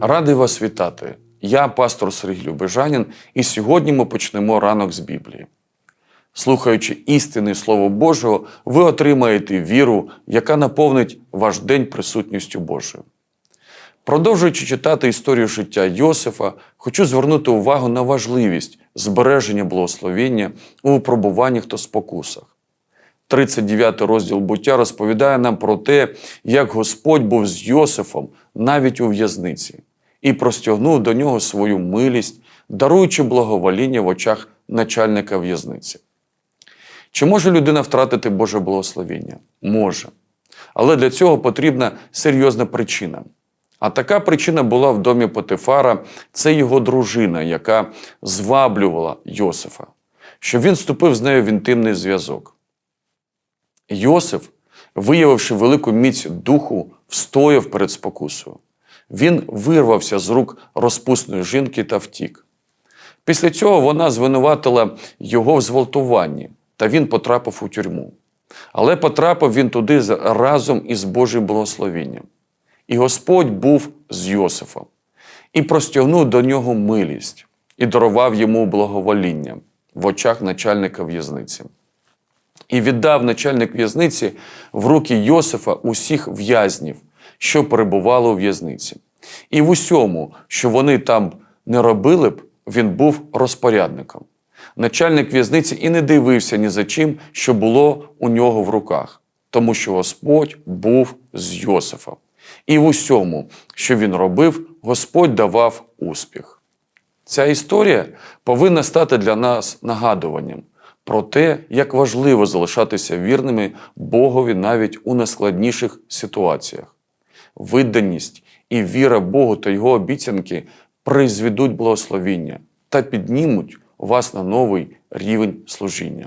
Радий вас вітати. Я пастор Сергій Любежанін, і сьогодні ми почнемо ранок з Біблії. Слухаючи істини Слово Божого, ви отримаєте віру, яка наповнить ваш день присутністю Божою. Продовжуючи читати історію життя Йосифа, хочу звернути увагу на важливість збереження благословіння у випробуваннях та спокусах. 39 розділ буття розповідає нам про те, як Господь був з Йосифом навіть у в'язниці і простягнув до нього свою милість, даруючи благовоління в очах начальника в'язниці. Чи може людина втратити Боже благословіння? Може. Але для цього потрібна серйозна причина. А така причина була в домі Потифара це його дружина, яка зваблювала Йосифа, щоб він вступив з нею в інтимний зв'язок. Йосиф, виявивши велику міць духу, встояв перед спокусою. Він вирвався з рук розпусної жінки та втік. Після цього вона звинуватила його в зґвалтуванні, та він потрапив у тюрму. Але потрапив він туди разом із Божим благословінням. І Господь був з Йосифом і простягнув до нього милість і дарував йому благовоління в очах начальника в'язниці. І віддав начальник в'язниці в руки Йосифа усіх в'язнів, що перебували у в'язниці. І в усьому, що вони там не робили б, він був розпорядником. Начальник в'язниці і не дивився ні за чим, що було у нього в руках, тому що Господь був з Йосифом. І в усьому, що він робив, Господь давав успіх. Ця історія повинна стати для нас нагадуванням про те, як важливо залишатися вірними Богові навіть у найскладніших ситуаціях. Виданість і віра Богу та Його обіцянки призведуть благословіння та піднімуть вас на новий рівень служіння.